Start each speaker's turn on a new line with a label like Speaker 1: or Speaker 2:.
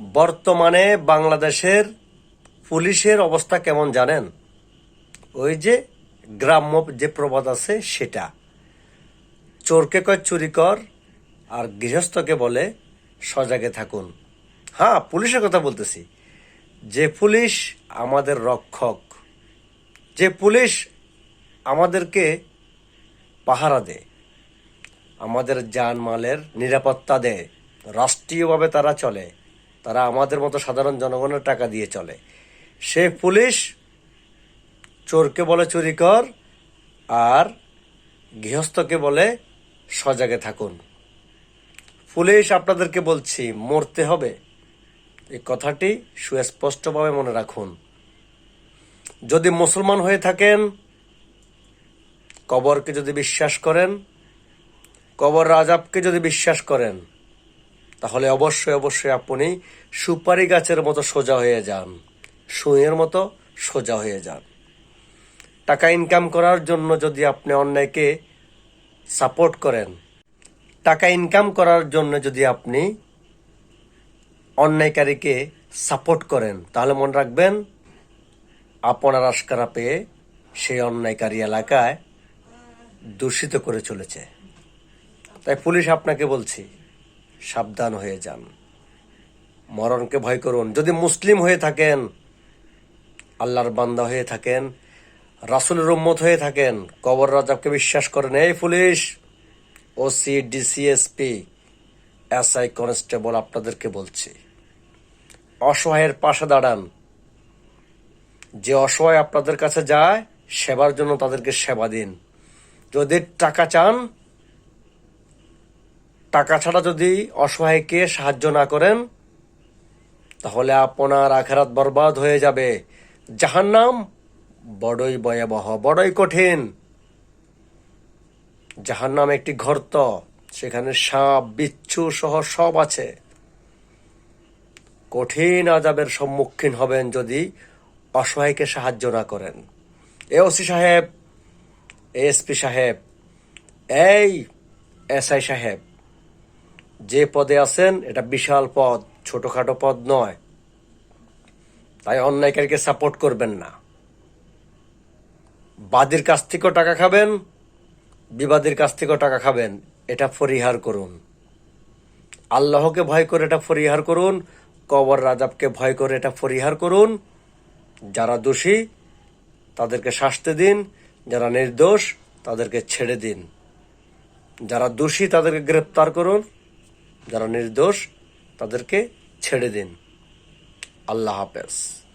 Speaker 1: বর্তমানে বাংলাদেশের পুলিশের অবস্থা কেমন জানেন? ওই যে গ্রাম্য যে প্রবাদ আছে সেটা। চোরকে কয় চুরি কর, আর গৃহস্থকে বলে সজাগে থাকুন। হ্যাঁ পুলিশের কথা বলতেছি। যে পুলিশ আমাদের রক্ষক, যে পুলিশ আমাদেরকে পাহারা দেয়, আমাদের জানমালের নিরাপত্তা দেয়, রাষ্ট্রীয়ভাবে তারা চলে। তারা আমাদের মতো সাধারণ জনগণের টাকা দিয়ে চলে। সে পুলিশ চোরকে বলে চুরি কর আর গৃহস্থকে বলে সজাগে থাকুন। পুলিশ আপনাদেরকে বলছি, মরতে হবে। এই কথাটি সুস্পষ্টভাবে মনে রাখুন। যদি মুসলমান হয়ে থাকেন, কবরকে যদি বিশ্বাস করেন, কবর রাজাবকে যদি বিশ্বাস করেন তাহলে অবশ্যই অবশ্যই আপনি সুপারি গাছের মতো সোজা হয়ে যান। সুঁয়ের মতো সোজা হয়ে যান। টাকা ইনকাম করার জন্য যদি আপনি অন্যায়কে সাপোর্ট করেন, টাকা ইনকাম করার জন্য যদি আপনি অন্যায়কারীকে সাপোর্ট করেন, তাহলে মনে রাখবেন, আপনার আশকারা পেয়ে সেই অন্যায়কারী এলাকায় দূষিত করে চলেছে। তাই পুলিশ আপনাকে বলছি সাবধান হয়ে যান। মরণকে ভয় করুন। যদি মুসলিম হয়ে থাকেন, আল্লাহর বান্দা হয়ে থাকেন, রাসুলের উম্মত হয়ে থাকেন, কবর রাজাবকে বিশ্বাস করেন, এই police OC DCSP SI constable আপনাদেরকে বলছি, অসহায়ের পাশে দাঁড়ান। যে অসহায় আপনাদের কাছে যায়, সেবার জন্য তাদেরকে সেবা দিন। যদি টাকা চান টাকা ছাড়া যদি অসহায়কে সাহায্য না করেন, তাহলে আপনার আখেরাত বরবাদ হয়ে যাবে। জাহান্নাম বড়ই ভয়াবহ, বড়ই কঠিন। জাহান্নাম একটি গর্ত, সেখানে সাপ, বিচ্ছু সহ সব আছে। কঠিন আজাবের সম্মুখীন হবেন যদি অসহায়কে সাহায্য না করেন। এ ওসি সাহেব এসপি সাহেব, এই এসআই সাহেব যে পদে আছেন, এটা বিশাল পদ, ছোটখাটো পদ নয়। তাই অন্যায়কারীকে সাপোর্ট করবেন না। বাদীর কাছ থেকেও টাকা খাবেন, বিবাদীর কাছ থেকেও টাকা খাবেন, এটা পরিহার করুন। আল্লাহকে ভয় করে এটা পরিহার করুন, কবর রাজাবকে ভয় করে এটা পরিহার করুন। যারা দোষী, তাদেরকে শাস্তি দিন। যারা নির্দোষ, তাদেরকে ছেড়ে দিন। যারা দোষী, তাদেরকে গ্রেপ্তার করুন। যারা নির্দোষ তাদেরকে ছেড়ে দিন। আল্লাহ হাফেজ।